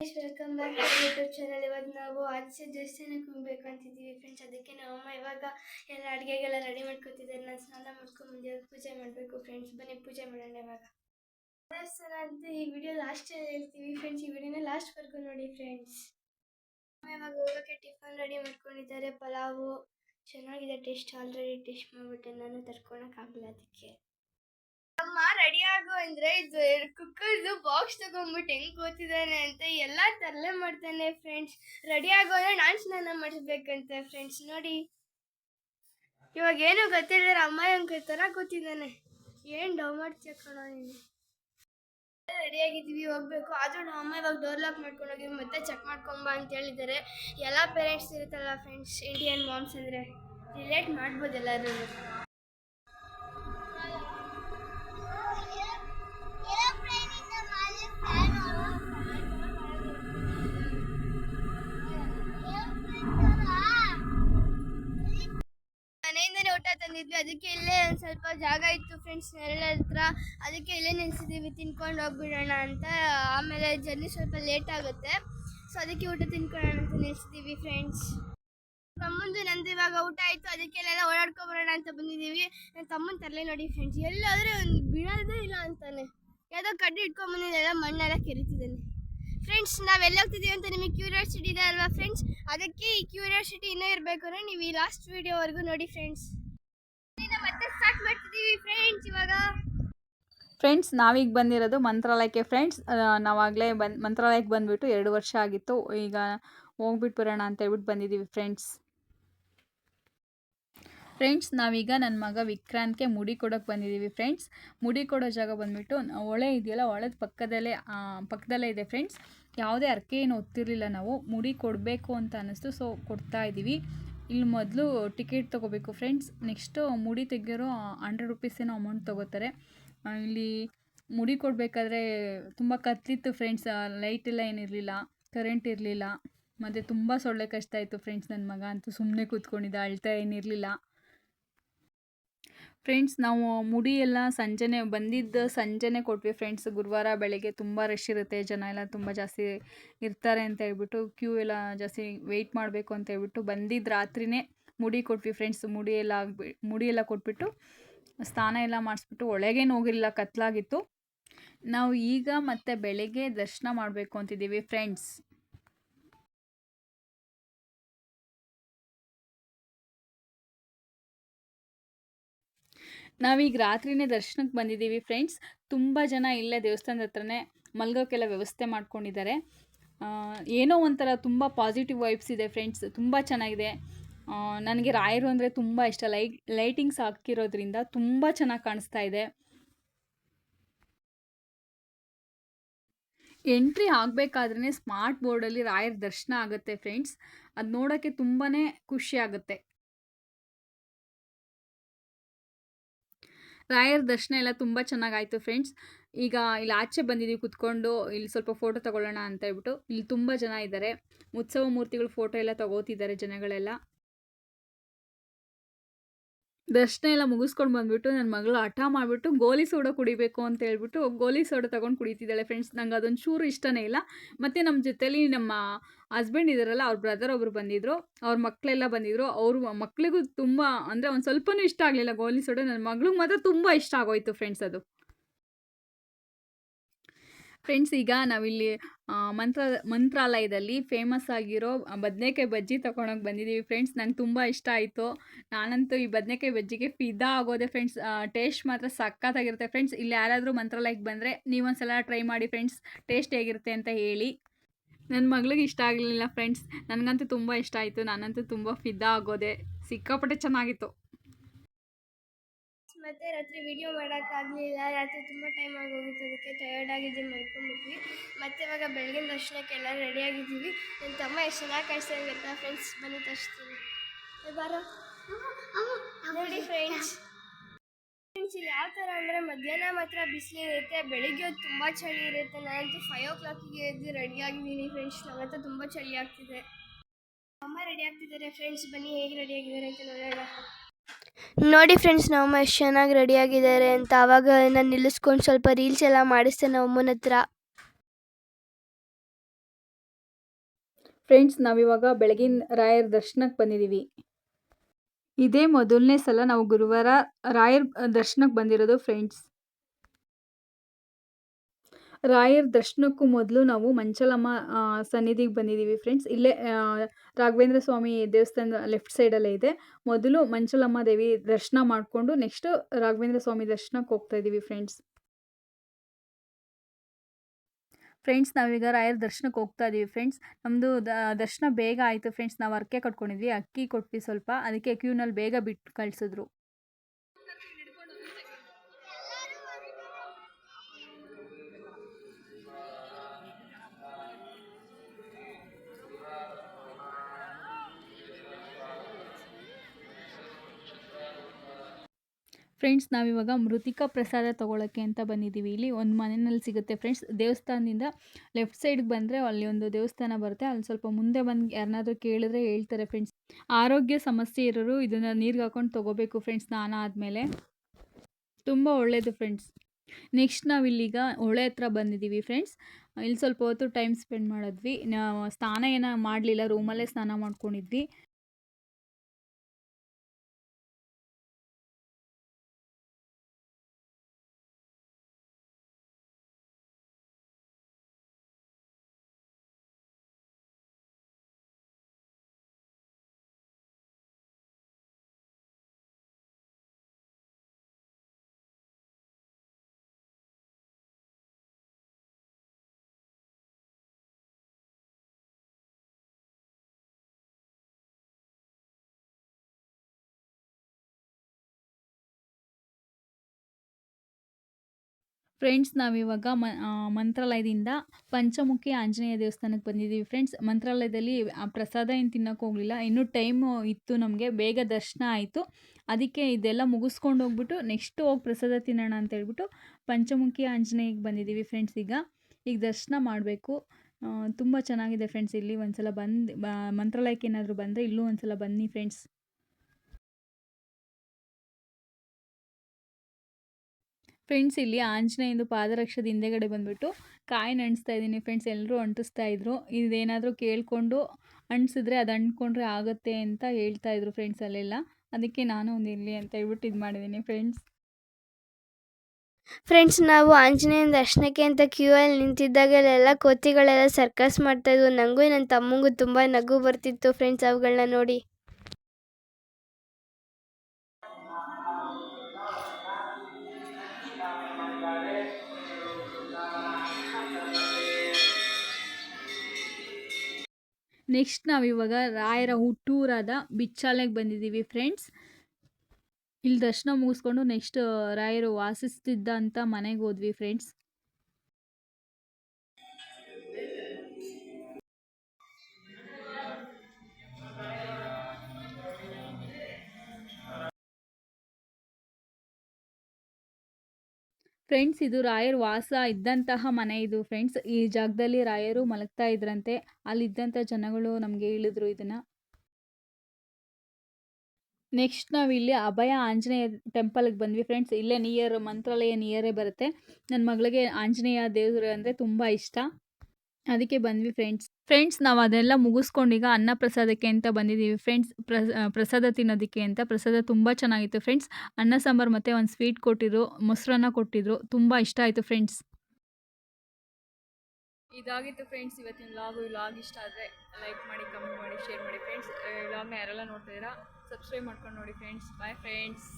Welcome back to YouTube channel ಇವತ್ತು ನಾವು ಆಚೆ ದೇವಸ್ಥಾನಕ್ಕೆ ಹೋಗ್ಬೇಕು ಅಂತಿದ್ದೀವಿ ಫ್ರೆಂಡ್ಸ್ ಅದಕ್ಕೆ ನಮ್ಮ ಅಮ್ಮ ಇವಾಗ ಎಲ್ಲ ಅಡುಗೆಗೆಲ್ಲ ರೆಡಿ ಮಾಡ್ಕೊತಿದ್ದಾರೆ ನಾನು ಸ್ನಾನ ಮಾಡ್ಕೊಂಡು ಮುಂದೆ ಪೂಜೆ ಮಾಡಬೇಕು ಫ್ರೆಂಡ್ಸ್ ಬನ್ನಿ ಪೂಜೆ ಮಾಡೋಣ ಇವಾಗ ದೇವಸ್ಥಾನ ಅಂತ ಈ ವಿಡಿಯೋ ಲಾಸ್ಟಲ್ಲಿ ಹೇಳ್ತೀವಿ ಫ್ರೆಂಡ್ಸ್ ಈ ವಿಡಿಯೋನ ಲಾಸ್ಟ್ವರೆಗೂ ನೋಡಿ ಫ್ರೆಂಡ್ಸ್ ಅಮ್ಮ ಇವಾಗ ಹೋಗೋಕ್ಕೆ ಟಿಫನ್ ರೆಡಿ ಮಾಡ್ಕೊಂಡಿದ್ದಾರೆ ಪಲಾವು ಚೆನ್ನಾಗಿದೆ ಟೇಸ್ಟ್ ಆಲ್ರೆಡಿ ಟೇಸ್ಟ್ ಮಾಡಿಬಿಟ್ಟೆ ನಾನು ತರ್ಕೊಳಕ್ಕಾಗಲ್ಲ ಅದಕ್ಕೆ ಅಮ್ಮ ರೆಡಿ ಆಗು ಅಂದ್ರೆ ಇದು ಕುಕ್ಕರ್ದು ಬಾಕ್ಸ್ ತಗೊಂಡ್ಬಿಟ್ಟು ಹೆಂಗ್ ಕೂತಿದ್ದಾನೆ ಅಂತ ಎಲ್ಲ ತರಲೆ ಮಾಡ್ತಾನೆ ಫ್ರೆಂಡ್ಸ್ ರೆಡಿ ಆಗೋ ಅಂದ್ರೆ ನಾನು ಸ್ನಾನ ಮಾಡಿಸ್ಬೇಕಂತೆ ಫ್ರೆಂಡ್ಸ್ ನೋಡಿ. ಇವಾಗ ಏನು ಗೊತ್ತಿಲ್ಲದ್ರೆ ಅಮ್ಮ ಹೆಂಗ್ ತರ ಕೂತಿದ್ದಾನೆ. ಏನ್ ಡವ್ ಮಾಡ್ತೀಯ ಕಣೋ ನೀನು? ರೆಡಿ ಆಗಿದ್ದೀವಿ, ಹೋಗ್ಬೇಕು. ಆದ್ರೂ ನಮ್ಮ ಅಮ್ಮ ಇವಾಗ ಡೋರ್ ಲಾಕ್ ಮಾಡ್ಕೊಂಡು ಹೋಗಿ ಮತ್ತೆ ಚೆಕ್ ಮಾಡ್ಕೊಂಬ ಅಂತ ಹೇಳಿದ್ದಾರೆ. ಎಲ್ಲ ಪೇರೆಂಟ್ಸ್ ಇರುತ್ತಲ್ಲ ಫ್ರೆಂಡ್ಸ್ ಇಂಡಿಯನ್ ಮಾಮ್ಸ್ ಅಂದ್ರೆ ರಿಲೇಟ್ ಮಾಡ್ಬೋದು ಎಲ್ಲರೂ ಊಟ ಅದಕ್ಕೆ ಇಲ್ಲೇ ಒಂದು ಸ್ವಲ್ಪ ಜಾಗ ಇತ್ತು ಫ್ರೆಂಡ್ಸ್ ನೆರಳ ಹತ್ರ. ಅದಕ್ಕೆ ಇಲ್ಲೇ ನೆನೆಸಿದ್ದೀವಿ ತಿನ್ಕೊಂಡು ಹೋಗ್ಬಿಡೋಣ ಅಂತ. ಆಮೇಲೆ ಜರ್ನಿ ಸ್ವಲ್ಪ ಲೇಟ್ ಆಗುತ್ತೆ. ಸೊ ಅದಕ್ಕೆ ಊಟ ತಿನ್ಕೊಳ್ಳೋಣ ಅಂತ ನಿಲ್ಸಿದ್ದೀವಿ ಫ್ರೆಂಡ್ಸ್ ತಮ್ಮಂದು ನಂದು ಇವಾಗ ಊಟ ಆಯಿತು. ಎಲ್ಲ ಓಡಾಡ್ಕೊ ಬರೋಣ ಅಂತ ಬಂದಿದ್ದೀವಿ ನನ್ನ ತಮ್ಮನ ತರಲೆ ನೋಡಿ ಫ್ರೆಂಡ್ಸ್ ಎಲ್ಲಾದರೆ ಒಂದು ಬಿಡೋದೇ ಇಲ್ಲ ಅಂತಾನೆ. ಯಾವುದೋ ಕಡ್ಡಿ ಇಟ್ಕೊಂಬಂದಿದ್ದೆಲ್ಲ ಮಣ್ಣೆಲ್ಲ ಕೆರಿತಿದ್ದಾನೆ. ಫ್ರೆಂಡ್ಸ್ ನಾವೆಲ್ಲ ಹೋಗ್ತಿದ್ದೀವಿ ಅಂತ ನಿಮಗೆ ಕ್ಯೂರಿಯಾಸಿಟಿ ಇದೆ ಅಲ್ವಾ ಫ್ರೆಂಡ್ಸ್ ಅದಕ್ಕೆ ಈ ಕ್ಯೂರಿಯಾಸಿಟಿ ಇನ್ನೂ ಇರಬೇಕು ಅಂದರೆ ನೀವು ಈ ಲಾಸ್ಟ್ ವೀಡಿಯೋವರೆಗೂ ನೋಡಿ ಫ್ರೆಂಡ್ಸ್ ಫ್ರೆಂಡ್ಸ್ ನಾವೀಗ ಬಂದಿರೋದು ಮಂತ್ರಾಲಯಕ್ಕೆ. ಫ್ರೆಂಡ್ಸ್ ನಾವಾಗಲೇ ಬಂದು, ಮಂತ್ರಾಲಯಕ್ಕೆ ಬಂದುಬಿಟ್ಟು ಎರಡು ವರ್ಷ ಆಗಿತ್ತು. ಈಗ ಹೋಗ್ಬಿಟ್ಟು ಬರೋಣ ಅಂತ ಹೇಳ್ಬಿಟ್ಟು ಬಂದಿದ್ದೀವಿ ಫ್ರೆಂಡ್ಸ್ ಫ್ರೆಂಡ್ಸ್ ನಾವೀಗ ನನ್ನ ಮಗ ವಿಕ್ರಾಂತ್ಗೆ ಮುಡಿ ಕೊಡೋಕ್ಕೆ ಬಂದಿದ್ದೀವಿ ಫ್ರೆಂಡ್ಸ್ ಮುಡಿ ಕೊಡೋ ಜಾಗ ಬಂದುಬಿಟ್ಟು ಹೊಳೆ ಇದೆಯಲ್ಲ ಹೊಳೆದ ಪಕ್ಕದಲ್ಲೇ ಪಕ್ಕದಲ್ಲೇ ಇದೆ ಫ್ರೆಂಡ್ಸ್ ಯಾವುದೇ ಅರ್ಕೆ ಏನು ಒತ್ತಿರಲಿಲ್ಲ ನಾವು. ಮುಡಿ ಕೊಡಬೇಕು ಅಂತ ಅನ್ನಿಸ್ತು ಸೊ ಕೊಡ್ತಾ ಇದ್ದೀವಿ ಇಲ್ಲಿ ಮೊದಲು ಟಿಕೆಟ್ ತೊಗೋಬೇಕು. ಫ್ರೆಂಡ್ಸ್ ನೆಕ್ಸ್ಟು ಮುಡಿ ತೆಗಿಯೋರು ಹಂಡ್ರೆಡ್ ರುಪೀಸ್ ಏನೋ ಅಮೌಂಟ್ ತೊಗೋತಾರೆ. ಇಲ್ಲಿ ಮುಡಿ ಕೊಡಬೇಕಾದ್ರೆ ತುಂಬ ಕತ್ತಲಿತ್ತು ಫ್ರೆಂಡ್ಸ್ ಲೈಟ್ ಎಲ್ಲ ಏನಿರಲಿಲ್ಲ ಕರೆಂಟ್ ಇರಲಿಲ್ಲ. ಮತ್ತು ತುಂಬ ಸೊಳ್ಳೆ ಕಷ್ಟ ಇತ್ತು ಫ್ರೆಂಡ್ಸ್ ನನ್ನ ಮಗ ಅಂತೂ ಸುಮ್ಮನೆ ಕೂತ್ಕೊಂಡಿದ್ದ, ಅಳ್ತಾ ಏನಿರಲಿಲ್ಲ ಫ್ರೆಂಡ್ಸ್ ನಾವು ಮುಡಿ ಎಲ್ಲ ಸಂಜೆನೆ ಬಂದಿದ್ದ ಸಂಜೆನೆ ಕೊಟ್ವಿ ಫ್ರೆಂಡ್ಸ್ ಗುರುವಾರ ಬೆಳಗ್ಗೆ ತುಂಬ ರಶ್ ಇರುತ್ತೆ. ಜನ ಎಲ್ಲ ತುಂಬ ಜಾಸ್ತಿ ಇರ್ತಾರೆ ಅಂತ ಹೇಳ್ಬಿಟ್ಟು ಕ್ಯೂ ಎಲ್ಲ ಜಾಸ್ತಿ ವೆಯ್ಟ್ ಮಾಡಬೇಕು ಅಂತ ಹೇಳ್ಬಿಟ್ಟು ಬಂದಿದ್ದು ರಾತ್ರಿನೇ ಮುಡಿ ಕೊಟ್ವಿ ಫ್ರೆಂಡ್ಸ್ ಮುಡಿ ಎಲ್ಲ ಆಗ್ಬಿ ಮುಡಿ ಎಲ್ಲ ಕೊಟ್ಬಿಟ್ಟು ಸ್ನಾನ ಎಲ್ಲ ಮಾಡಿಸ್ಬಿಟ್ಟು ಒಳಗೇನು ಹೋಗಿರಲಿಲ್ಲ, ಕತ್ಲಾಗಿತ್ತು. ನಾವು ಈಗ ಮತ್ತೆ ಬೆಳಗ್ಗೆ ದರ್ಶನ ಮಾಡಬೇಕು ಅಂತಿದ್ದೀವಿ ಫ್ರೆಂಡ್ಸ್ ನಾವೀಗ ರಾತ್ರಿನೇ ದರ್ಶನಕ್ಕೆ ಬಂದಿದ್ದೀವಿ ಫ್ರೆಂಡ್ಸ್. ತುಂಬ ಜನ ಇಲ್ಲೇ ದೇವಸ್ಥಾನದ ಹತ್ರನೇ ಮಲ್ಗೋಕ್ಕೆಲ್ಲ ವ್ಯವಸ್ಥೆ ಮಾಡ್ಕೊಂಡಿದ್ದಾರೆ. ಏನೋ ಒಂಥರ ತುಂಬ ಪಾಸಿಟಿವ್ ವೈಬ್ಸ್ ಇದೆ ಫ್ರೆಂಡ್ಸ್. ತುಂಬ ಚೆನ್ನಾಗಿದೆ. ನನಗೆ ರಾಯರು ಅಂದರೆ ತುಂಬ ಇಷ್ಟ. ಲೈಟ್ ಲೈಟಿಂಗ್ಸ್ ಹಾಕಿರೋದ್ರಿಂದ ತುಂಬ ಚೆನ್ನಾಗಿ ಕಾಣಿಸ್ತಾ ಇದೆ. ಎಂಟ್ರಿ ಆಗಬೇಕಾದ್ರೆ ಸ್ಮಾರ್ಟ್ ಬೋರ್ಡಲ್ಲಿ ರಾಯರ ದರ್ಶನ ಆಗುತ್ತೆ ಫ್ರೆಂಡ್ಸ್. ಅದು ನೋಡೋಕ್ಕೆ ತುಂಬಾ ಖುಷಿ ಆಗುತ್ತೆ. ರಾಯರ ದರ್ಶನ ಎಲ್ಲ ತುಂಬ ಚೆನ್ನಾಗಾಯಿತು ಫ್ರೆಂಡ್ಸ್ ಈಗ ಇಲ್ಲಿ ಆಚೆ ಬಂದಿದ್ದೀವಿ ಕುತ್ಕೊಂಡು, ಇಲ್ಲಿ ಸ್ವಲ್ಪ ಫೋಟೋ ತಗೊಳ್ಳೋಣ ಅಂತ ಹೇಳ್ಬಿಟ್ಟು, ಇಲ್ಲಿ ತುಂಬ ಜನ ಇದ್ದಾರೆ. ಉತ್ಸವ ಮೂರ್ತಿಗಳು ಫೋಟೋ ಎಲ್ಲ ತಗೋತಿದ್ದಾರೆ ಜನಗಳೆಲ್ಲ. ದರ್ಶನ ಎಲ್ಲ ಮುಗಿಸ್ಕೊಂಡು ಬಂದ್ಬಿಟ್ಟು ನನ್ನ ಮಗಳು ಹಠ ಮಾಡಿಬಿಟ್ಟು ಗೋಲಿ ಸೋಡಾ ಕುಡಿಬೇಕು ಅಂತ ಹೇಳ್ಬಿಟ್ಟು ಗೋಲಿ ಸೋಡಾ ತೊಗೊಂಡು ಕುಡಿತಿದ್ದಾಳೆ ಫ್ರೆಂಡ್ಸ್ ನಂಗೆ ಅದೊಂದು ಚೂರು ಇಷ್ಟನೇ ಇಲ್ಲ. ಮತ್ತು ನಮ್ಮ ಜೊತೇಲಿ ನಮ್ಮ ಹಸ್ಬೆಂಡ್ ಇದ್ದಾರಲ್ಲ ಅವ್ರ ಬ್ರದರ್ ಒಬ್ಬರು ಬಂದಿದ್ದರು ಅವ್ರ ಮಕ್ಕಳೆಲ್ಲ ಬಂದಿದ್ದರು ಅವ್ರ ಮಕ್ಕಳಿಗೂ ತುಂಬ ಅಂದರೆ ಒಂದು ಸ್ವಲ್ಪನೂ ಇಷ್ಟ ಆಗಲಿಲ್ಲ ಗೋಲಿ ಸೋಡಾ. ನನ್ನ ಮಗಳಿಗೆ ಮಾತ್ರ ತುಂಬ ಇಷ್ಟ ಆಗೋಯ್ತು ಫ್ರೆಂಡ್ಸ್ ಅದು. ಫ್ರೆಂಡ್ಸ್ ಈಗ ನಾವಿಲ್ಲಿ ಮಂತ್ರ, ಮಂತ್ರಾಲಯದಲ್ಲಿ ಫೇಮಸ್ ಆಗಿರೋ ಬದನೆಕಾಯಿ ಬಜ್ಜಿ ತೊಗೊಳಕ್ಕೆ ಬಂದಿದ್ದೀವಿ ಫ್ರೆಂಡ್ಸ್ ನಂಗೆ ತುಂಬ ಇಷ್ಟ ಆಯಿತು. ನಾನಂತೂ ಈ ಬದನೆಕಾಯಿ ಬಜ್ಜಿಗೆ ಫಿದಾ ಆಗೋದೆ ಫ್ರೆಂಡ್ಸ್ ಟೇಸ್ಟ್ ಮಾತ್ರ ಸಖತ್ತಾಗಿರುತ್ತೆ ಫ್ರೆಂಡ್ಸ್ ಇಲ್ಲಿ ಯಾರಾದರೂ ಮಂತ್ರಾಲಯಕ್ಕೆ ಬಂದರೆ ನೀವೊಂದ್ಸಲ ಟ್ರೈ ಮಾಡಿ ಫ್ರೆಂಡ್ಸ್ ಟೇಸ್ಟ್ ಹೇಗಿರುತ್ತೆ ಅಂತ ಹೇಳಿ. ನನ್ನ ಮಗಳಿಗೆ ಇಷ್ಟ ಆಗಲಿಲ್ಲ ಫ್ರೆಂಡ್ಸ್ ನನಗಂತೂ ತುಂಬ ಇಷ್ಟ ಆಯಿತು. ನಾನಂತೂ ತುಂಬ ಫಿದಾ ಆಗೋದೆ. ಸಿಕ್ಕಾಪಟ್ಟೆ ಚೆನ್ನಾಗಿತ್ತು. ಮತ್ತೆ ರಾತ್ರಿ ವಿಡಿಯೋ ಮಾಡೋಕ್ಕಾಗಲಿಲ್ಲ ರಾತ್ರಿ ತುಂಬ ಟೈಮ್ ಆಗೋಗಿತ್ತು. ಅದಕ್ಕೆ ಟಯರ್ಡ್ ಆಗಿದ್ದೀವಿ ಮಲ್ಕೊಂಡ್ಬಿಟ್ವಿ. ಮತ್ತೆ ಇವಾಗ ಬೆಳಗಿನ ದರ್ಶನಕ್ಕೆಲ್ಲ ರೆಡಿ ಆಗಿದ್ದೀವಿ. ನನ್ನ ತಮ್ಮ ಎಷ್ಟು ಚೆನ್ನಾಗಿ ಕಾಣಿಸ್ತಾ ಗೊತ್ತಾ ಫ್ರೆಂಡ್ಸ್ ಬನ್ನಿ ತರಿಸ್ತೀನಿ. ಬಾರೋ. ನೋಡಿ ಫ್ರೆಂಡ್ಸ್ ಫ್ರೆಂಡ್ಸ್ ಇಲ್ಲಿ ಯಾವ ಥರ ಅಂದರೆ ಮಧ್ಯಾಹ್ನ ಮಾತ್ರ ಬಿಸಿಲಿರುತ್ತೆ ಬೆಳಿಗ್ಗೆ ಹೊತ್ತು ತುಂಬ ಚಳಿ ಇರುತ್ತೆ. ನಾನಂತೂ ಫೈವ್ ಓ ಕ್ಲಾಕಿಗೆ ಎದ್ದು ರೆಡಿ ಆಗಿದ್ದೀನಿ ಫ್ರೆಂಡ್ಸ್ ನನಗಂತೂ ತುಂಬ ಚಳಿ ಆಗ್ತಿದೆ. ಅಮ್ಮ ರೆಡಿ ಆಗ್ತಿದ್ದಾರೆ ಫ್ರೆಂಡ್ಸ್ ಬನ್ನಿ ಹೇಗೆ ರೆಡಿ ಆಗಿದ್ದಾರೆ ಅಂತ ನೋಡೋಣ. ನೋಡಿ ಫ್ರೆಂಡ್ಸ್ ನಮ್ಮಮ್ಮ ಎಷ್ಟು ಚೆನ್ನಾಗಿ ರೆಡಿಯಾಗಿದ್ದಾರೆ ಅಂತ ಆವಾಗ ನಾನು ನಿಲ್ಲಿಸ್ಕೊಂಡು ಸ್ವಲ್ಪ ರೀಲ್ಸ್ ಎಲ್ಲ ಮಾಡಿಸ್ತೇನೆ ನಮ್ಮಮ್ಮನ ಹತ್ರ. ಫ್ರೆಂಡ್ಸ್ ನಾವಿವಾಗ ಬೆಳಗಿನ ರಾಯರ ದರ್ಶನಕ್ಕೆ ಬಂದಿದ್ದೀವಿ ಇದೇ ಮೊದಲನೇ ಸಲ ನಾವು ಗುರುವಾರ ರಾಯರ ದರ್ಶನಕ್ಕೆ ಬಂದಿರೋದು ಫ್ರೆಂಡ್ಸ್ ರಾಯರ ದರ್ಶನಕ್ಕೂ ಮೊದಲು ನಾವು ಮಂಚಲಮ್ಮ ಸನ್ನಿಧಿಗೆ ಬಂದಿದ್ದೀವಿ ಫ್ರೆಂಡ್ಸ್ ಇಲ್ಲೇ ರಾಘವೇಂದ್ರ ಸ್ವಾಮಿ ದೇವಸ್ಥಾನ ಲೆಫ್ಟ್ ಸೈಡಲ್ಲೇ ಇದೆ. ಮೊದಲು ಮಂಚಲಮ್ಮ ದೇವಿ ದರ್ಶನ ಮಾಡಿಕೊಂಡು ನೆಕ್ಸ್ಟ್ ರಾಘವೇಂದ್ರ ಸ್ವಾಮಿ ದರ್ಶನಕ್ಕೆ ಹೋಗ್ತಾ ಇದ್ದೀವಿ ಫ್ರೆಂಡ್ಸ್ ಫ್ರೆಂಡ್ಸ್ ನಾವೀಗ ರಾಯರ ದರ್ಶನಕ್ಕೆ ಹೋಗ್ತಾ ಇದ್ದೀವಿ ಫ್ರೆಂಡ್ಸ್ ನಮ್ಮದು ದರ್ಶನ ಬೇಗ ಆಯಿತು ಫ್ರೆಂಡ್ಸ್ ನಾವು ಅರ್ಕೆ ಕಟ್ಕೊಂಡಿದ್ವಿ, ಅಕ್ಕಿ ಕೊಟ್ವಿ ಸ್ವಲ್ಪ. ಅದಕ್ಕೆ ಕ್ಯೂನಲ್ಲಿ ಬೇಗ ಬಿಟ್ಟು ಕಳಿಸಿದ್ರು. ಫ್ರೆಂಡ್ಸ್ ನಾವಿವಾಗ ಮೃತಿಕಾ ಪ್ರಸಾದ ತೊಗೊಳಕ್ಕೆ ಅಂತ ಬಂದಿದ್ದೀವಿ. ಇಲ್ಲಿ ಒಂದು ಮನೆಯಲ್ಲಿ ಸಿಗುತ್ತೆ ಫ್ರೆಂಡ್ಸ್ ದೇವಸ್ಥಾನದಿಂದ ಲೆಫ್ಟ್ ಸೈಡ್ಗೆ ಬಂದರೆ ಅಲ್ಲಿ ಒಂದು ದೇವಸ್ಥಾನ ಬರುತ್ತೆ. ಅಲ್ಲಿ ಸ್ವಲ್ಪ ಮುಂದೆ ಬಂದು ಯಾರನ್ನಾದ್ರೂ ಕೇಳಿದ್ರೆ ಹೇಳ್ತಾರೆ ಫ್ರೆಂಡ್ಸ್ ಆರೋಗ್ಯ ಸಮಸ್ಯೆ ಇರೋರು ಇದನ್ನು ನೀರಿಗೆ ಹಾಕೊಂಡು ತೊಗೋಬೇಕು ಫ್ರೆಂಡ್ಸ್ ಸ್ನಾನ ಆದಮೇಲೆ. ತುಂಬ ಒಳ್ಳೆಯದು ಫ್ರೆಂಡ್ಸ್ ನೆಕ್ಸ್ಟ್ ನಾವು ಇಲ್ಲಿಗ ಹೊಳೆ ಹತ್ರ ಬಂದಿದ್ದೀವಿ ಫ್ರೆಂಡ್ಸ್ ಇಲ್ಲಿ ಸ್ವಲ್ಪ ಹೊತ್ತು ಟೈಮ್ ಸ್ಪೆಂಡ್ ಮಾಡಿದ್ವಿ. ಸ್ನಾನ ಏನೋ ಮಾಡಲಿಲ್ಲ. ರೂಮಲ್ಲೇ ಸ್ನಾನ ಮಾಡ್ಕೊಂಡಿದ್ವಿ. ಫ್ರೆಂಡ್ಸ್, ನಾವಿವಾಗ ಮ ಮಂತ್ರಾಲಯದಿಂದ ಪಂಚಮುಖಿ ಆಂಜನೇಯ ದೇವಸ್ಥಾನಕ್ಕೆ ಬಂದಿದ್ದೀವಿ ಫ್ರೆಂಡ್ಸ್. ಮಂತ್ರಾಲಯದಲ್ಲಿ, ಆ, ಪ್ರಸಾದ ಏನು ತಿನ್ನೋಕೆ ಹೋಗಲಿಲ್ಲ. ಇನ್ನೂ ಟೈಮು ಇತ್ತು ನಮಗೆ, ಬೇಗ ದರ್ಶನ ಆಯಿತು. ಅದಕ್ಕೆ ಇದೆಲ್ಲ ಮುಗಿಸ್ಕೊಂಡು ಹೋಗ್ಬಿಟ್ಟು, ನೆಕ್ಸ್ಟ್ ಹೋಗಿ ಪ್ರಸಾದ ತಿನ್ನೋಣ ಅಂತ ಹೇಳ್ಬಿಟ್ಟು ಪಂಚಮುಖಿ ಆಂಜನೇಯಕ್ಕೆ ಬಂದಿದ್ದೀವಿ ಫ್ರೆಂಡ್ಸ್. ಈಗ ಈಗ ದರ್ಶನ ಮಾಡಬೇಕು. ತುಂಬ ಚೆನ್ನಾಗಿದೆ ಫ್ರೆಂಡ್ಸ್. ಇಲ್ಲಿ ಒಂದ್ಸಲ ಬಂದು ಮಂತ್ರಾಲಯಕ್ಕೆ ಏನಾದರೂ ಬಂದರೆ ಇಲ್ಲೂ ಒಂದ್ಸಲ ಬನ್ನಿ ಫ್ರೆಂಡ್ಸ್. ಫ್ರೆಂಡ್ಸ್ ಇಲ್ಲಿ ಆಂಜನೇಯಂದು ಪಾದರಕ್ಷದ ಹಿಂದೆಗಡೆ ಬಂದುಬಿಟ್ಟು ಕಾಯಿನ ಅಂಟಿಸ್ತಾ ಇದ್ದೀನಿ. ಫ್ರೆಂಡ್ಸ್ ಎಲ್ಲರೂ ಅಂಟಿಸ್ತಾ ಇದ್ರು. ಇದೇನಾದರೂ ಕೇಳಿಕೊಂಡು ಅಂಟಿಸಿದ್ರೆ ಅದು ಅಂಟ್ಕೊಂಡ್ರೆ ಆಗುತ್ತೆ ಅಂತ ಹೇಳ್ತಾ ಇದ್ರು ಫ್ರೆಂಡ್ಸ್ ಅಲ್ಲೆಲ್ಲ. ಅದಕ್ಕೆ ನಾನು ಒಂದು ಇರಲಿ ಅಂತ ಹೇಳ್ಬಿಟ್ಟು ಇದು ಮಾಡಿದ್ದೀನಿ. ಫ್ರೆಂಡ್ಸ್ ಫ್ರೆಂಡ್ಸ್ ನಾವು ಆಂಜನೇಯನ ದರ್ಶನಕ್ಕೆ ಅಂತ ಕ್ಯೂ ಅಲ್ಲಿ ನಿಂತಿದ್ದಾಗಲೆಲ್ಲ ಕೋತಿಗಳೆಲ್ಲ ಸರ್ಕಸ್ ಮಾಡ್ತಾಯಿದ್ವು ನನಗೂ ನನ್ನ ತಮ್ಮಂಗೂ ತುಂಬ ನಗು ಬರ್ತಿತ್ತು ಫ್ರೆಂಡ್ಸ್ ಅವುಗಳನ್ನ ನೋಡಿ. ನೆಕ್ಸ್ಟ್ ನಾವು ಇವಾಗ ರಾಯರ ಹುಟ್ಟೂರಾದ ಬಿಚ್ಚಾಲೆಗೆ ಬಂದಿದ್ದೀವಿ ಫ್ರೆಂಡ್ಸ್ ಇಲ್ಲಿ ದರ್ಶನ ಮುಗಿಸ್ಕೊಂಡು ನೆಕ್ಸ್ಟ್ ರಾಯರು ವಾಸಿಸ್ತಿದ್ದಂಥ ಮನೆಗೆ ಹೋದ್ವಿ ಫ್ರೆಂಡ್ಸ್ ಫ್ರೆಂಡ್ಸ್ ಇದು ರಾಯರ್ ವಾಸ ಇದ್ದಂತಹ ಮನೆ ಇದು. ಫ್ರೆಂಡ್ಸ್ ಈ ಜಾಗದಲ್ಲಿ ರಾಯರು ಮಲಗ್ತಾ ಇದ್ರಂತೆ. ಅಲ್ಲಿದ್ದಂಥ ಜನಗಳು ನಮಗೆ ಹೇಳಿದ್ರು ಇದನ್ನು. ನೆಕ್ಸ್ಟ್ ನಾವಿಲ್ಲಿ ಅಭಯ ಆಂಜನೇಯ ಟೆಂಪಲ್ಗೆ ಬಂದ್ವಿ. ಫ್ರೆಂಡ್ಸ್ ಇಲ್ಲೇ ನಿಯರ್ ಮಂತ್ರಾಲಯ ನಿಯರೇ ಬರುತ್ತೆ. ನನ್ನ ಮಗಳಿಗೆ ಆಂಜನೇಯ ದೇವರು ಅಂದರೆ ತುಂಬ ಇಷ್ಟ. ಅದಕ್ಕೆ ಬಂದ್ವಿ ಫ್ರೆಂಡ್ಸ್ ಫ್ರೆಂಡ್ಸ್ ನಾವು ಅದೆಲ್ಲ ಮುಗಿಸ್ಕೊಂಡೀಗ ಅನ್ನ ಪ್ರಸಾದಕ್ಕೆ ಅಂತ ಬಂದಿದ್ದೀವಿ ಫ್ರೆಂಡ್ಸ್ ಪ್ರಸಾದ ತಿನ್ನೋದಕ್ಕೆ ಅಂತ. ಪ್ರಸಾದ ತುಂಬ ಚೆನ್ನಾಗಿತ್ತು ಫ್ರೆಂಡ್ಸ್ ಅನ್ನ, ಸಾಂಬಾರು ಮತ್ತು ಒಂದು ಸ್ವೀಟ್ ಕೊಟ್ಟಿದ್ರು. ಮೊಸರನ್ನ ಕೊಟ್ಟಿದ್ರು. ತುಂಬ ಇಷ್ಟ ಆಯಿತು ಫ್ರೆಂಡ್ಸ್ ಇದಾಗಿತ್ತು ಫ್ರೆಂಡ್ಸ್ ಇವತ್ತಿನ ವ್ಲಾಗು ವ್ಲಾಗ್ ಇಷ್ಟ ಆದರೆ ಲೈಕ್ ಮಾಡಿ ಕಮೆಂಟ್ ಮಾಡಿ ಶೇರ್ ಮಾಡಿ ಫ್ರೆಂಡ್ಸ್ ವ್ಲಾಗ್ನ ಯಾರೆಲ್ಲ ನೋಡ್ತಿದ್ದೀರಾ ಸಬ್ಸ್ಕ್ರೈಬ್ ಮಾಡ್ಕೊಂಡು ನೋಡಿ ಫ್ರೆಂಡ್ಸ್ ಬಾಯ್ ಫ್ರೆಂಡ್ಸ್